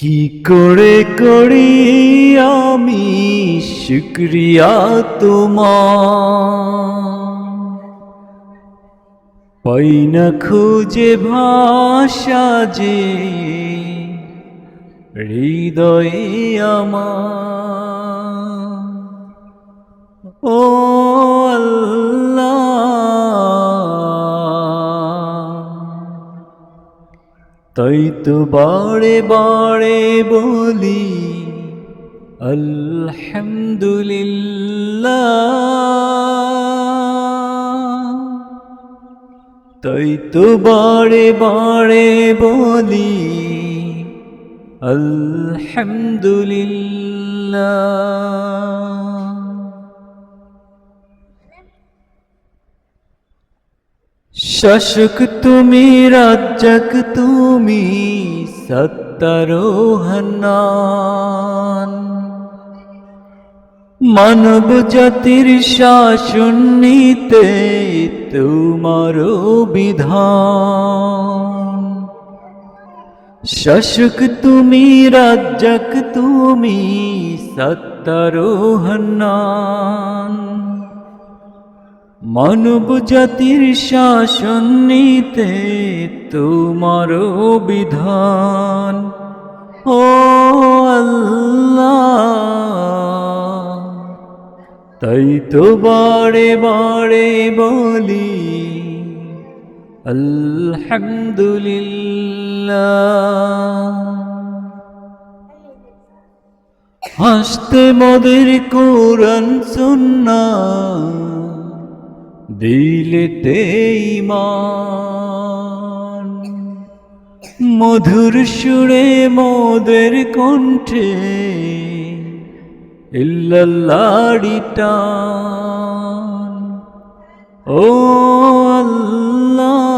কি করে করি আমি শুক্রিয়া তোমার? না খুঁজে ভাষা যে হৃদয়ে আমার। ও তাই তো বারে বারে বলি আলহামদুলিল্লাহ। তাই তো বারে বারে বলি আলহামদুলিল্লাহ। শাসক তুমি রাজ্যক তুমি সত্তরোহনান মানব জাতির শাসন নিতে তোমার বিধান শাসক তুমি রাজ্যক তুমি সত্তরোহনান মানব জাতির শাসন নিতে তোমার বিধান। ও তাই তো বারে বারে বলি, আলহামদুলিল্লাহ। হাসতে মদের কোরআন সুন্না দিলেতে ইমান মধুর সুরে মোদের কণ্ঠে ইল্লাল্লাহরিটান ও আল্লাহ,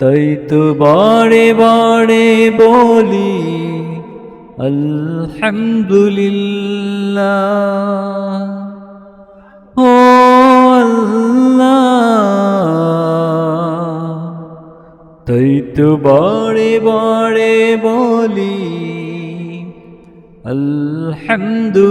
তাই তো বারে বারে বলি, আলহামদুলিল্লাহ। তাই তো বারে বারে বলি আলহামদুলিল্লাহ।